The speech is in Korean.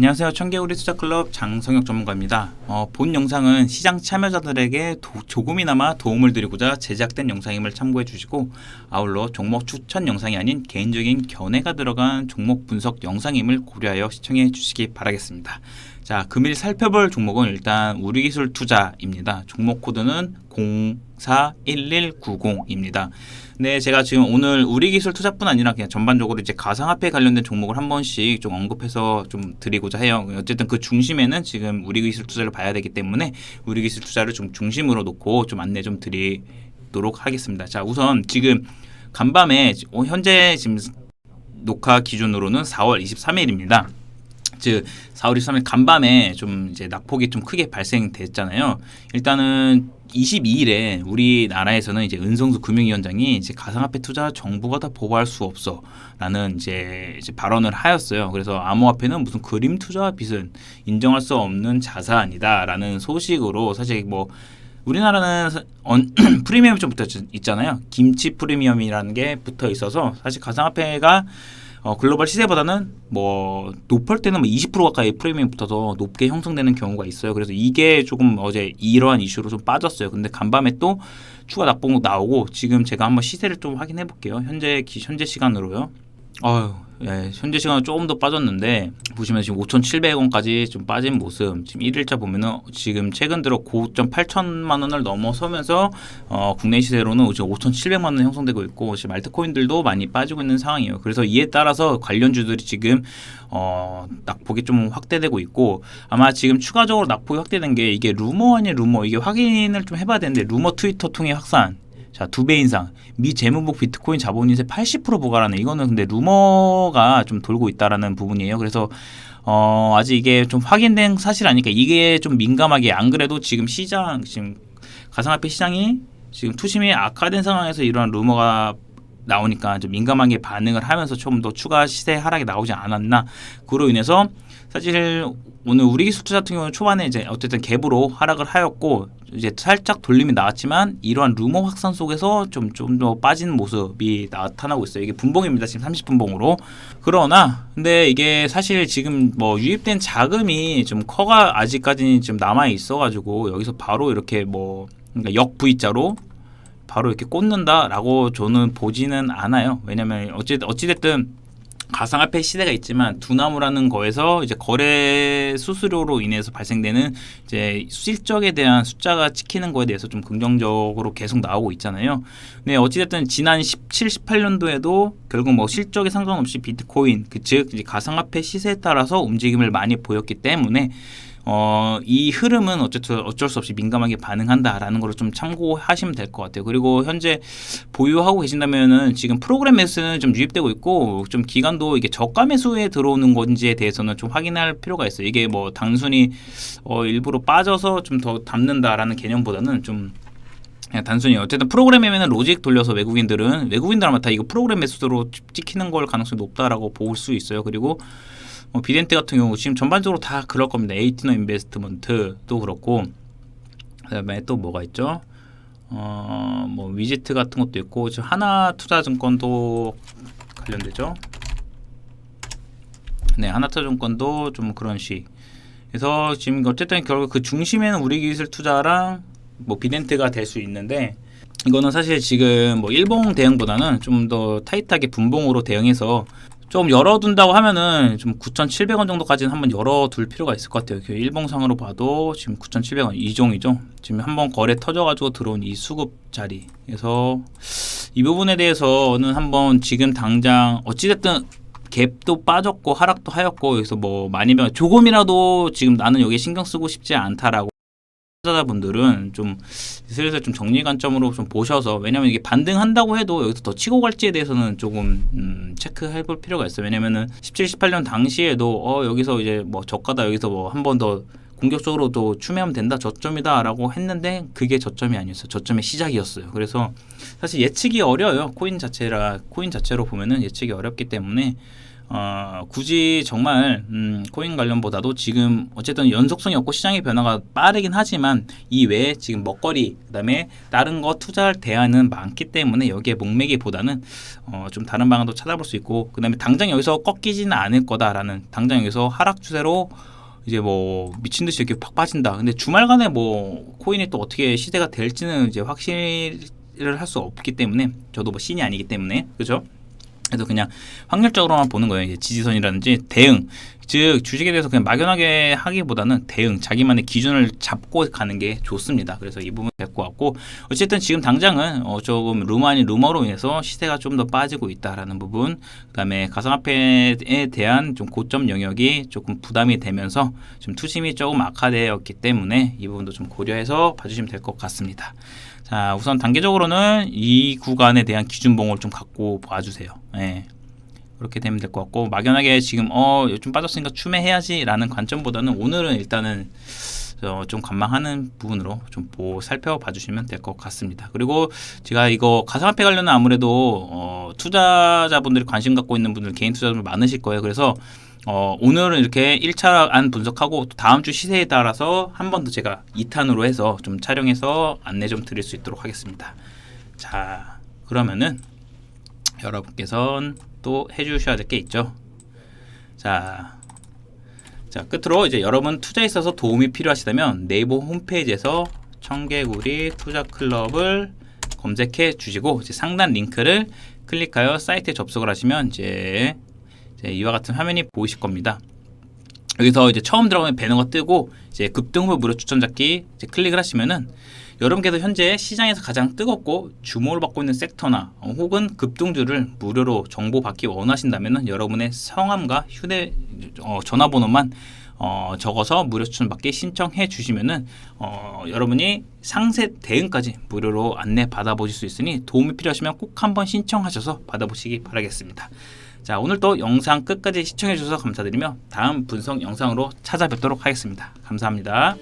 안녕하세요. 청개구리 투자클럽 장성혁 전문가입니다. 어, 본 영상은 시장 참여자들에게 도, 조금이나마 도움을 드리고자 제작된 영상임을 참고해 주시고 아울러 종목 추천 영상이 아닌 개인적인 견해가 들어간 종목 분석 영상임을 고려하여 시청해 주시기 바라겠습니다. 자, 금일 살펴볼 종목은 일단 우리기술 투자입니다. 종목 코드는 041190입니다. 네, 제가 지금 오늘 우리 기술 투자뿐 아니라 그냥 전반적으로 이제 가상화폐 관련된 종목을 한 번씩 좀 언급해서 좀 드리고자 해요. 어쨌든 그 중심에는 지금 우리 기술 투자를 봐야 되기 때문에 우리 기술 투자를 좀 중심으로 놓고 좀 안내 좀 드리도록 하겠습니다. 자, 우선 지금 간밤에 어, 현재 지금 녹화 기준으로는 4월 23일입니다. 즉 4월 23일 간밤에 좀 이제 낙폭이 좀 크게 발생됐잖아요. 일단은 22일에 우리나라에서는 이제 은성수 금융위원장이 이제 가상화폐 투자 정부가 다 보고할 수 없어라는 이제, 이제 발언을 하였어요. 그래서 암호화폐는 무슨 그림 투자와 빚은 인정할 수 없는 자산이다라는 소식으로 사실 뭐 우리나라는 언, 프리미엄이 좀 붙어 있잖아요. 김치 프리미엄이라는 게 붙어 있어서 사실 가상화폐가 어, 글로벌 시세보다는 뭐 높을 때는 뭐 20% 가까이 프리미엄 붙어서 높게 형성되는 경우가 있어요. 그래서 이게 조금 어제 이러한 이슈로 좀 빠졌어요. 근데 간밤에 또 추가 낙폭 나오고 지금 제가 한번 시세를 좀 확인해 볼게요. 현재 기, 현재 시간으로요. 어휴 예, 현재 시간은 조금 더 빠졌는데 보시면 지금 5,700원까지 좀 빠진 모습. 지금 1일자 보면은 지금 최근 들어 고점 8천만 원을 넘어서면서 어, 국내 시세로는 지금 5,700만 원 형성되고 있고 지금 알트코인들도 많이 빠지고 있는 상황이에요. 그래서 이에 따라서 관련주들이 지금 어, 낙폭이 좀 확대되고 있고 아마 지금 추가적으로 낙폭이 확대된 게 이게 루머 아닌 루머 이게 확인을 좀 해봐야 되는데 루머 트위터 통해 확산 자, 두 배 인상. 미 재무복 비트코인 자본인세 80% 부과라는 이거는 근데 루머가 좀 돌고 있다라는 부분이에요. 그래서 어, 아직 이게 좀 확인된 사실 아니까 이게 좀 민감하게 안 그래도 지금 시장 지금 가상화폐 시장이 지금 투심이 악화된 상황에서 이러한 루머가 나오니까 좀 민감하게 반응을 하면서 좀 더 추가 시세 하락이 나오지 않았나 그로 인해서 사실 오늘 우리 기술 투자 같은 경우는 초반에 이제 어쨌든 갭으로 하락을 하였고 이제 살짝 돌림이 나왔지만 이러한 루머 확산 속에서 좀 좀 더 빠지는 모습이 나타나고 있어요. 이게 분봉입니다. 지금 30분봉으로. 그러나 근데 이게 사실 지금 뭐 유입된 자금이 좀 커가 아직까지는 좀 남아 있어 가지고 여기서 바로 이렇게 뭐 그러니까 역 V자로 바로 이렇게 꽂는다라고 저는 보지는 않아요. 왜냐면 어찌 어찌 됐든 가상화폐 시대가 있지만 두나무라는 거에서 이제 거래 수수료로 인해서 발생되는 이제 실적에 대한 숫자가 찍히는 거에 대해서 좀 긍정적으로 계속 나오고 있잖아요. 네, 어찌됐든 지난 17, 18년도에도 결국 뭐 실적에 상관없이 비트코인, 그 즉 가상화폐 시세에 따라서 움직임을 많이 보였기 때문에 어, 이 흐름은 어쨌든 어쩔 수 없이 민감하게 반응한다라는 걸 좀 참고하시면 될 것 같아요. 그리고 현재 보유하고 계신다면은 지금 프로그램 매수는 좀 유입되고 있고 좀 기간도 이게 저가 매수에 들어오는 건지에 대해서는 좀 확인할 필요가 있어요. 이게 뭐 단순히 어, 일부러 빠져서 좀 더 담는다라는 개념보다는 좀 그냥 단순히 어쨌든 프로그램이면 로직 돌려서 외국인들은 외국인들 아마 다 이거 프로그램 매수로 찍히는 걸 가능성이 높다라고 볼 수 있어요. 그리고 뭐 비덴트 같은 경우 지금 전반적으로 다 그럴 겁니다. 에이티너 인베스트먼트도 그렇고 그다음에 또 뭐가 있죠? 어, 뭐 위지트 같은 것도 있고 지금 하나 투자증권도 관련되죠. 네, 하나투자증권도 좀 그런 식. 그래서 지금 어쨌든 결국 그 중심에는 우리 기술 투자랑 뭐 비덴트가 될 수 있는데 이거는 사실 지금 뭐 일봉 대응보다는 좀 더 타이트하게 분봉으로 대응해서 좀 열어둔다고 하면은 좀 9,700원 정도까지는 한번 열어둘 필요가 있을 것 같아요. 그 일봉상으로 봐도 지금 9,700원 이종이죠. 지금 한번 거래 터져가지고 들어온 이 수급 자리. 그래서 이 부분에 대해서는 한번 지금 당장 어찌됐든 갭도 빠졌고 하락도 하였고 여기서 뭐 많이 변 조금이라도 지금 나는 여기 신경 쓰고 싶지 않다라고 투자자분들은 좀 슬슬 좀 정리 관점으로 좀 보셔서 왜냐면 이게 반등한다고 해도 여기서 더 치고 갈지에 대해서는 조금 음, 체크해 볼 필요가 있어요. 왜냐면은 17, 18년 당시에도 어 여기서 이제 뭐 저가다 여기서 뭐 한 번 더 공격적으로 도 추매하면 된다 저점이다라고 했는데 그게 저점이 아니었어요. 저점의 시작이었어요. 그래서 사실 예측이 어려요. 코인 자체라 코인 자체로 보면은 예측이 어렵기 때문에 어, 굳이 정말 음, 코인 관련보다도 지금 어쨌든 연속성이 없고 시장의 변화가 빠르긴 하지만 이 외에 지금 먹거리 그다음에 다른 거 투자할 대안은 많기 때문에 여기에 목매기보다는 어, 좀 다른 방안도 찾아볼 수 있고 그다음에 당장 여기서 꺾이지는 않을 거다라는 당장 여기서 하락 추세로 이제 뭐 미친 듯이 이렇게 팍 빠진다. 근데 주말간에 뭐 코인이 또 어떻게 시대가 될지는 이제 확실을 할 수 없기 때문에 저도 뭐 신이 아니기 때문에 그죠? 그래서 그냥 확률적으로만 보는 거예요. 지지선이라든지 대응. 즉 주식에 대해서 그냥 막연하게 하기보다는 대응, 자기만의 기준을 잡고 가는 게 좋습니다. 그래서 이 부분 될것 같고 어쨌든 지금 당장은 어 조금 루머 아닌 루머로 인해서 시세가 좀 더 빠지고 있다라는 부분, 그다음에 가상화폐에 대한 좀 고점 영역이 조금 부담이 되면서 좀 투심이 조금 악화되었기 때문에 이 부분도 좀 고려해서 봐주시면 될 것 같습니다. 자, 우선 단계적으로는 이 구간에 대한 기준봉을 좀 갖고 봐주세요. 예. 그렇게 되면 될 것 같고 막연하게 지금 어좀 빠졌으니까 추매해야지라는 관점보다는 오늘은 일단은 어, 좀 관망하는 부분으로 좀 보, 살펴봐 주시면 될 것 같습니다. 그리고 제가 이거 가상화폐 관련은 아무래도 어, 투자자분들이 관심 갖고 있는 분들 개인 투자자분 많으실 거예요. 그래서 어, 오늘은 이렇게 1차 안 분석하고 또 다음 주 시세에 따라서 한 번 더 제가 2탄으로 해서 좀 촬영해서 안내 좀 드릴 수 있도록 하겠습니다. 자, 그러면은 여러분께선 또 해주셔야 될 게 있죠. 자, 자 끝으로 이제 여러분 투자에 있어서 도움이 필요하시다면 네이버 홈페이지에서 청개구리 투자 클럽을 검색해 주시고 상단 링크를 클릭하여 사이트에 접속을 하시면 이제, 이제 이와 같은 화면이 보이실 겁니다. 여기서 이제 처음 들어가면 배너가 뜨고 이제 급등 후보 무료 추천 잡기 클릭을 하시면은 여러분께서 현재 시장에서 가장 뜨겁고 주목을 받고 있는 섹터나 어, 혹은 급등주를 무료로 정보 받기 원하신다면은 여러분의 성함과 휴대 어, 전화번호만 어, 적어서 무료 추천 받기 신청해 주시면은 어, 여러분이 상세 대응까지 무료로 안내 받아보실 수 있으니 도움이 필요하시면 꼭 한번 신청하셔서 받아보시기 바라겠습니다. 자 오늘도 영상 끝까지 시청해 주셔서 감사드리며 다음 분석 영상으로 찾아뵙도록 하겠습니다. 감사합니다.